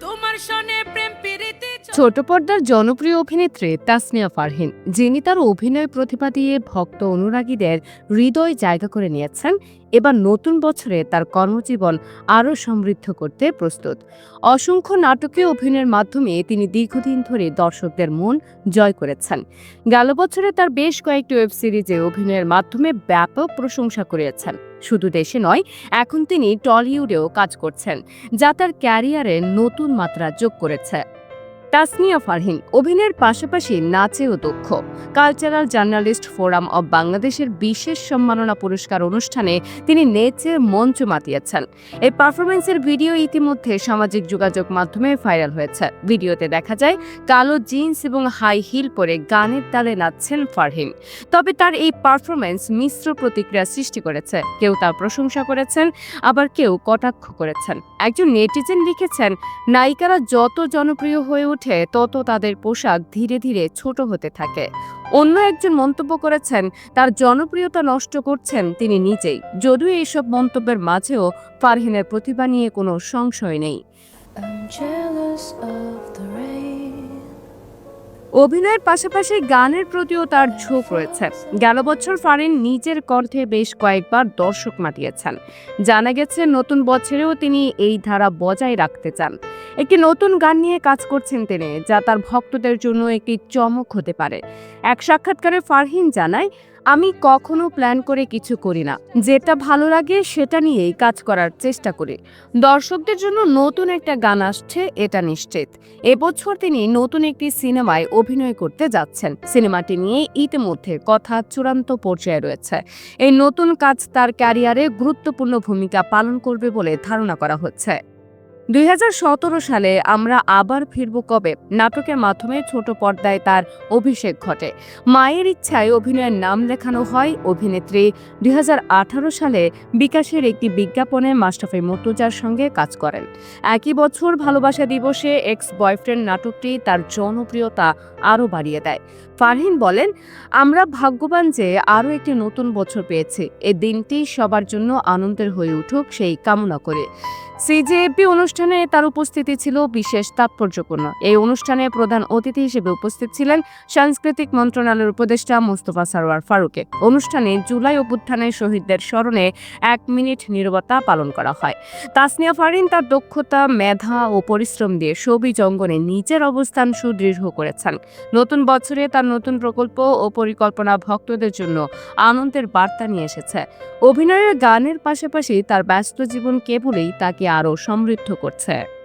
তোমার সনে প্রেম ছোট পর্দার জনপ্রিয় অভিনেত্রী তাসনিয়া ফারহিন, যিনি তার অভিনয় প্রতিভা দিয়ে ভক্ত অনুরাগীদের হৃদয় জায়গা করে নিয়েছেন, এবার নতুন বছরে তার কর্মজীবন আরও সমৃদ্ধ করতে প্রস্তুত। অসংখ্য নাটকে অভিনয়ের মাধ্যমে তিনি দীর্ঘদিন ধরে দর্শকদের মন জয় করেছেন। গেল বছরে তার বেশ কয়েকটি ওয়েব সিরিজে অভিনয়ের মাধ্যমে ব্যাপক প্রশংসা করেছেন। শুধু দেশে নয়, এখন তিনি টলিউডেও কাজ করছেন, যা তার ক্যারিয়ারে নতুন মাত্রা যোগ করেছে। তাসনিয়া ফারহিন অভিনয়ের পাশাপাশি নাচেও দক্ষ। কালচারাল জার্নালিস্ট ফোরাম অব বাংলাদেশের বিশেষ সম্মাননা পুরস্কার অনুষ্ঠানে তিনি নেচে মঞ্চ মাতিয়েছেন। এই পারফরমেন্সের ভিডিও ইতিমধ্যে সামাজিক যোগাযোগ মাধ্যমে ভাইরাল হয়েছে। ভিডিওতে দেখা যায়, কালো জিন্স এবং হাই হিল পরে গানের তালে নাচছেন ফারহিন। তবে তার এই পারফরমেন্স মিশ্র প্রতিক্রিয়া সৃষ্টি করেছে। কেউ তার প্রশংসা করেছেন, আবার কেউ কটাক্ষ করেছেন। একজন নেটিজেন লিখেছেন, নায়িকারা যত জনপ্রিয় হয়ে ওঠে তত তাদের পোশাক ধীরে ধীরে ছোট হতে থাকে। অন্য একজন মন্তব্য করেছেন তার জনপ্রিয়তা নষ্ট করছেন তিনি নিজেই। যদিও এইসব মন্তব্যের মাঝেও ফারহিনের প্রতিভা নিয়ে কোনো সংশয় নেই. অভিনয়ের পাশাপাশি গানের প্রতিও তার ঝোঁক রয়েছে। গেল বছর ফারিন নিজের কণ্ঠে বেশ কয়েকবার দর্শক মাতিয়েছেন। জানা গেছে নতুন বছরেও তিনি এই ধারা বজায় রাখতে চান। একটি নতুন গান নিয়ে কাজ করছেন তিনি, যা তার ভক্তদের জন্য একটি চমক হতে পারে। এক সাক্ষাৎকারে ফারহিন জানায়, আমি কখনো প্ল্যান করে কিছু করি না। যেটা ভালো লাগে সেটা নিয়েই কাজ করার চেষ্টা করি। দর্শকদের জন্য নতুন একটা গান আসছে, এটা নিশ্চিত। এবছর তিনি নতুন একটি সিনেমায় অভিনয় করতে যাচ্ছেন। সিনেমাটি নিয়ে ইতিমধ্যে কথা চূড়ান্ত পর্যায়ে রয়েছে। এই নতুন কাজ তার ক্যারিয়ারে গুরুত্বপূর্ণ ভূমিকা পালন করবে বলে ধারণা করা হচ্ছে। দুই হাজার সতেরো সালে আমরা আবার ফিরব কবে? নাটকের মাধ্যমে ছোট পর্দায় তার অভিষেক ঘটে। মায়ের ইচ্ছায় অভিনয়ের নাম লেখানো হয় অভিনেত্রী। দু হাজার আঠারো সালে বিকাশের একটি বিজ্ঞাপনে মাস্টাফি মর্তুজার সঙ্গে কাজ করেন। একই বছর ভালোবাসা দিবসে এক্স বয়ফ্রেন্ড নাটকটি তার জনপ্রিয়তা আরও বাড়িয়ে দেয়। ফারহিন বলেন, আমরা ভাগ্যবান যে আরও একটি নতুন বছর পেয়েছি। এই দিনটি সবার জন্য আনন্দের হয়ে উঠুক সেই কামনা করে। সিজেএপি অনুষ্ঠানে তার উপস্থিতি ছিল বিশেষ তাৎপর্যপূর্ণ। এই অনুষ্ঠানে প্রধান অতিথি হিসেবে উপস্থিত ছিলেন সাংস্কৃতিক মন্ত্রণালয়ের উপদেষ্টা মোস্তফা সারোয়ার ফারুকে। অনুষ্ঠানে জুলাই অভ্যুত্থানের শহীদদের স্মরণে এক মিনিট নীরবতা পালন করা হয়। তাসনিয়া ফারিন তার দক্ষতা, মেধা ও পরিশ্রম দিয়ে ছবি জঙ্গনে নিজের অবস্থান সুদৃঢ় করেছেন। নতুন বছরে তার নতুন প্রকল্প ও পরিকল্পনা ভক্তদের জন্য আনন্দের বার্তা নিয়ে এসেছে। অভিনয়ের গানের পাশাপাশি তার ব্যস্ত জীবন কেবলই তাকে আরও সমৃদ্ধ করছে।